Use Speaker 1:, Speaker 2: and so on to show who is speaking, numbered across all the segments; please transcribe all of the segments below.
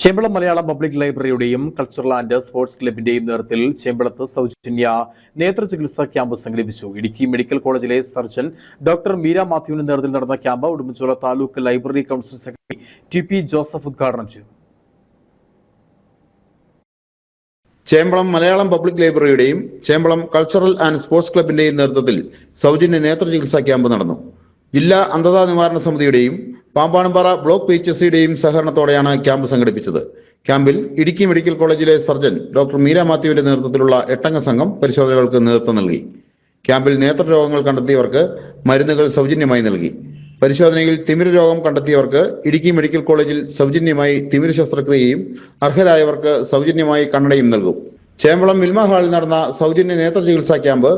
Speaker 1: Chembalam Malayalam public ലൈബ്രറിയുടെയും cultural and sports ക്ലബിന്റെയും നേതൃത്വത്തിൽ ചേമ്പളത്ത് സൗജന്യ നേത്ര ചികിത്സാ ക്യാമ്പ് സംഘടിപ്പിച്ചു. ഇടുക്കി മെഡിക്കൽ കോളേജിലെ സർജൻ ഡോക്ടർ മീര മാത്യുവിന്റെ നേതൃത്വത്തിൽ നടന്ന camp Udumbanchola taluk library council secretary T P Joseph ഉദ്ഘാടനം ചെയ്തു.
Speaker 2: ചേമ്പളം മലയാളം പബ്ലിക് ലൈബ്രറിയുടെയും ചേമ്പളം കൾച്ചറൽ ആൻഡ് സ്പോർട്സ് ക്ലബിന്റെയും നേതൃത്വത്തിൽ സൗജന്യ നേത്ര ചികിത്സാ ക്യാമ്പ് നടന്നു. ജില്ലാ അന്ധതാ നിവാരണ സമിതിയുടെയും പാമ്പാണമ്പാറ ബ്ലോക്ക് പി എച്ച് സിയുടെയും സഹകരണത്തോടെയാണ് ക്യാമ്പ് സംഘടിപ്പിച്ചത്. ക്യാമ്പിൽ ഇടുക്കി മെഡിക്കൽ കോളേജിലെ സർജൻ ഡോക്ടർ മീര മാത്യുവിന്റെ നേതൃത്വത്തിലുള്ള എട്ടംഗ സംഘം പരിശോധനകൾക്ക് നേതൃത്വം നൽകി. ക്യാമ്പിൽ നേത്ര രോഗങ്ങൾ കണ്ടെത്തിയവർക്ക് മരുന്നുകൾ സൗജന്യമായി നൽകി. പരിശോധനയിൽ തിമിര രോഗം കണ്ടെത്തിയവർക്ക് ഇടുക്കി മെഡിക്കൽ കോളേജിൽ സൗജന്യമായി തിമിര ശസ്ത്രക്രിയയും അർഹരായവർക്ക് സൗജന്യമായി കണ്ണടയും നൽകും. ചേമ്പളം മിൽമ ഹാളിൽ നടന്ന സൗജന്യ നേത്ര ചികിത്സാ camp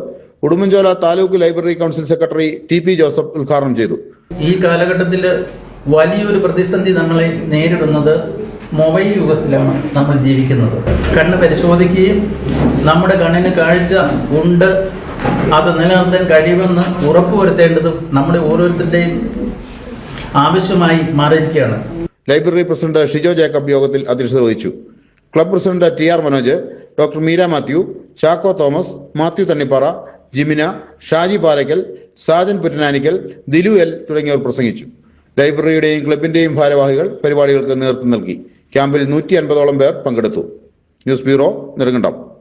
Speaker 2: Udumbanchola taluk library council secretary T P Joseph ഉദ്ഘാടനം ചെയ്തു.
Speaker 3: ഈ കാലഘട്ടത്തിൽ വലിയൊരു പ്രതിസന്ധി നമ്മളെ നേരിടുന്നത് മൊബൈൽ യുഗത്തിലാണ് നമ്മൾ ജീവിക്കുന്നത്. കണ്ണ് പരിശോധിക്കുകയും നമ്മുടെ കണ്ണിന് കാഴ്ച ഉണ്ട്. അത് നിലനിർത്താൻ കഴിയുമെന്ന് ഉറപ്പുവരുത്തേണ്ടതും നമ്മുടെ ഓരോരുത്തരുടെയും ആവശ്യമായി മാറിയിരിക്കുകയാണ്.
Speaker 2: ലൈബ്രറി പ്രസിഡന്റ് ഷിജോ ജേക്കബ് യോഗത്തിൽ അധ്യക്ഷത വഹിച്ചു. Club president T R Manoj doctor Meera Mathew Chacko Thomas Mathew Thannippara Jimina Shaji Palakkal Sajan Puttananikkal Dilu L തുടങ്ങിയവർ പ്രസംഗിച്ചു. ലൈബ്രറിയുടെയും ക്ലബിന്റെയും ഭാരവാഹികൾ പരിപാടികൾക്ക് നേതൃത്വം നൽകി. ക്യാമ്പിൽ നൂറ്റി അൻപതോളം പേർ പങ്കെടുത്തു. News bureau Nedumkandam.